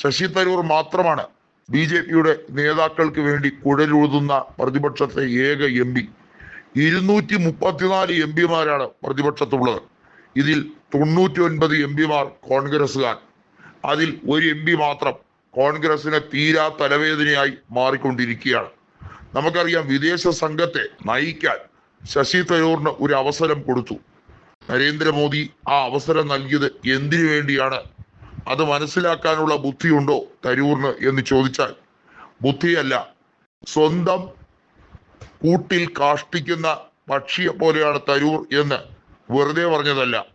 ശശി തരൂർ മാത്രമാണ് B J പിയുടെ നേതാക്കൾക്ക് വേണ്ടി കുഴലൂതുന്ന പ്രതിപക്ഷത്തെ ഏക എം പി. ഇരുന്നൂറ്റി മുപ്പത്തിനാല് എം പിമാരാണ് പ്രതിപക്ഷത്തുള്ളത്. ഇതിൽ തൊണ്ണൂറ്റി ഒൻപത് എം പിമാർ കോൺഗ്രസുകാർ അതിൽ ഒരു എം പി മാത്രം കോൺഗ്രസിന് തീരാ തലവേദനയായി മാറിക്കൊണ്ടിരിക്കുകയാണ്. നമുക്കറിയാം വിദേശ സംഘത്തെ നയിക്കാൻ ശശി തരൂറിന് ഒരു അവസരം കൊടുത്തു. നരേന്ദ്രമോദി ആ അവസരം നൽകിയത് എന്തിനു വേണ്ടിയാണ് അത് മനസ്സിലാക്കാനുള്ള ബുദ്ധിയുണ്ടോ തരൂറിന് എന്ന് ചോദിച്ചാൽ ബുദ്ധിയല്ല. സ്വന്തം കൂട്ടിൽ കാഷ്ടിക്കുന്ന പക്ഷിയെ പോലെയാണ് തരൂർ എന്ന് വെറുതെ പറഞ്ഞതല്ല.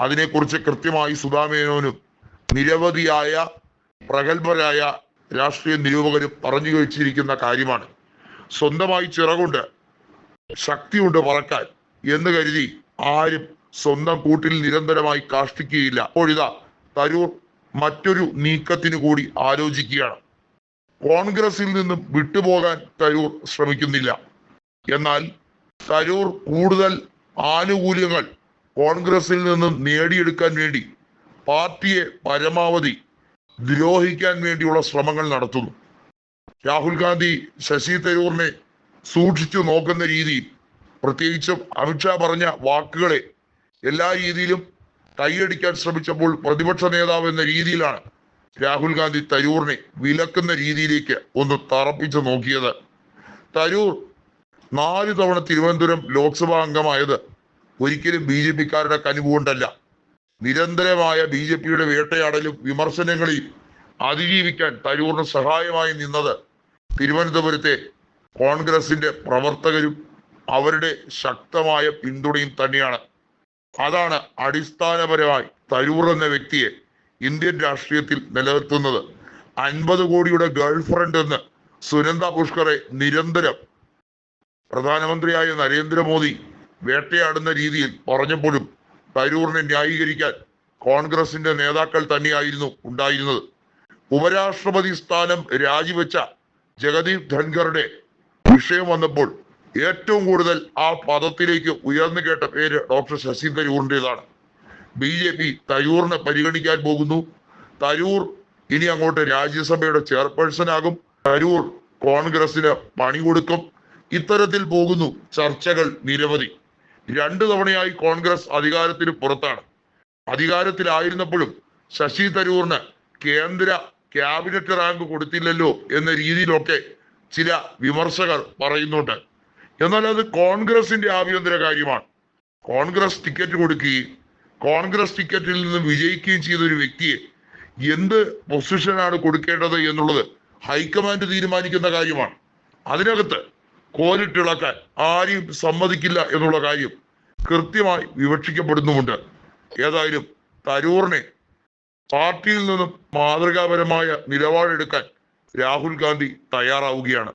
അതിനെക്കുറിച്ച് കൃത്യമായി സുധാമേനോനും നിരവധിയായ പ്രഗത്ഭരായ രാഷ്ട്രീയ നിരൂപകരും പറഞ്ഞു വെച്ചിരിക്കുന്ന കാര്യമാണ്. സ്വന്തമായി ചിറകുണ്ട് ശക്തിയുണ്ട് പറക്കാൻ എന്ന് കരുതി ആരും സ്വന്തം കൂട്ടിൽ നിരന്തരമായി കാഷ്ടിക്കുകയില്ല. അപ്പോഴിതാ തരൂർ മറ്റൊരു നീക്കത്തിന് കൂടി ആലോചിക്കുകയാണ്. കോൺഗ്രസിൽ നിന്നും വിട്ടുപോകാൻ തരൂർ ശ്രമിക്കുന്നില്ല. എന്നാൽ തരൂർ കൂടുതൽ ആനുകൂല്യങ്ങൾ കോൺഗ്രസിൽ നിന്നും നേടിയെടുക്കാൻ വേണ്ടി പാർട്ടിയെ പരമാവധി ദ്രോഹിക്കാൻ വേണ്ടിയുള്ള ശ്രമങ്ങൾ നടത്തുന്നു. രാഹുൽ ഗാന്ധി ശശി തരൂറിനെ സൂക്ഷിച്ചു നോക്കുന്ന രീതിയിൽ പ്രത്യേകിച്ചും അമിത്ഷാ പറഞ്ഞ വാക്കുകളെ എല്ലാ രീതിയിലും കൈയടിക്കാൻ ശ്രമിച്ചപ്പോൾ പ്രതിപക്ഷ നേതാവ് എന്ന രീതിയിലാണ് രാഹുൽ ഗാന്ധി തരൂറിനെ വിലക്കുന്ന രീതിയിലേക്ക് ഒന്ന് തറപ്പിച്ചു നോക്കിയത്. തരൂർ നാല് തവണ തിരുവനന്തപുരം ലോക്സഭാ അംഗമായത് ഒരിക്കലും ബി ജെ പിക്കാരുടെ കനിവുകൊണ്ടല്ല നിരന്തരമായ ബി ജെ പിയുടെ വേട്ടയാടലും വിമർശനങ്ങളെയും അതിജീവിക്കാൻ തരൂറിന് സഹായമായി നിന്നത് തിരുവനന്തപുരത്തെ കോൺഗ്രസിന്റെ പ്രവർത്തകരും അവരുടെ ശക്തമായ പിന്തുണയും തന്നെയാണ്. അതാണ് അടിസ്ഥാനപരമായി തരൂർ എന്ന വ്യക്തിയെ ഇന്ത്യൻ രാഷ്ട്രീയത്തിൽ നിലനിർത്തുന്നത്. അൻപത് കോടിയുടെ ഗേൾഫ്രണ്ട് എന്ന് സുനന്ദ പുഷ്കറെ നിരന്തരം പ്രധാനമന്ത്രിയായ നരേന്ദ്രമോദി വേട്ടയാടുന്ന രീതിയിൽ പറഞ്ഞപ്പോഴും തരൂറിനെ ന്യായീകരിക്കാൻ കോൺഗ്രസിന്റെ നേതാക്കൾ തന്നെയായിരുന്നു ഉണ്ടായിരുന്നത്. ഉപരാഷ്ട്രപതി സ്ഥാനം രാജിവെച്ച ജഗദീപ് ധൻഖറുടെ വിഷയം വന്നപ്പോൾ ഏറ്റവും കൂടുതൽ ആ പദത്തിലേക്ക് ഉയർന്നു കേട്ട പേര് ഡോക്ടർ ശശി തരൂറിന്റെതാണ് ബി ജെ പി തരൂറിനെ പരിഗണിക്കാൻ പോകുന്നു. തരൂർ ഇനി അങ്ങോട്ട് രാജ്യസഭയുടെ ചെയർപേഴ്സൺ ആകും തരൂർ കോൺഗ്രസിന് പണി കൊടുക്കും. ഇത്തരത്തിൽ പോകുന്നു ചർച്ചകൾ നിരവധി. രണ്ടു തവണയായി കോൺഗ്രസ് അധികാരത്തിന് പുറത്താണ്. അധികാരത്തിലായിരുന്നപ്പോഴും ശശി തരൂറിന് കേന്ദ്ര ക്യാബിനറ്റ് റാങ്ക് കൊടുത്തില്ലല്ലോ എന്ന രീതിയിലൊക്കെ ചില വിമർശകർ പറയുന്നുണ്ട്. എന്നാൽ അത് കോൺഗ്രസിന്റെ ആഭ്യന്തര കാര്യമാണ്. കോൺഗ്രസ് ടിക്കറ്റ് കൊടുക്കുകയും കോൺഗ്രസ് ടിക്കറ്റിൽ നിന്ന് വിജയിക്കുകയും ചെയ്ത ഒരു വ്യക്തിയെ എന്ത് പൊസിഷനാണ് കൊടുക്കേണ്ടത് എന്നുള്ളത് ഹൈക്കമാൻഡ് തീരുമാനിക്കുന്ന കാര്യമാണ്. അതിനകത്ത് കോലിട്ടിളക്കാൻ ആരെയും സമ്മതിക്കില്ല എന്നുള്ള കാര്യം കൃത്യമായി വിവക്ഷിക്കപ്പെടുന്നുമുണ്ട്. ഏതായാലും തരൂറിനെ പാർട്ടിയിൽ നിന്നും മാതൃകാപരമായ നിലപാടെടുക്കാൻ രാഹുൽ ഗാന്ധി തയ്യാറാവുകയാണ്.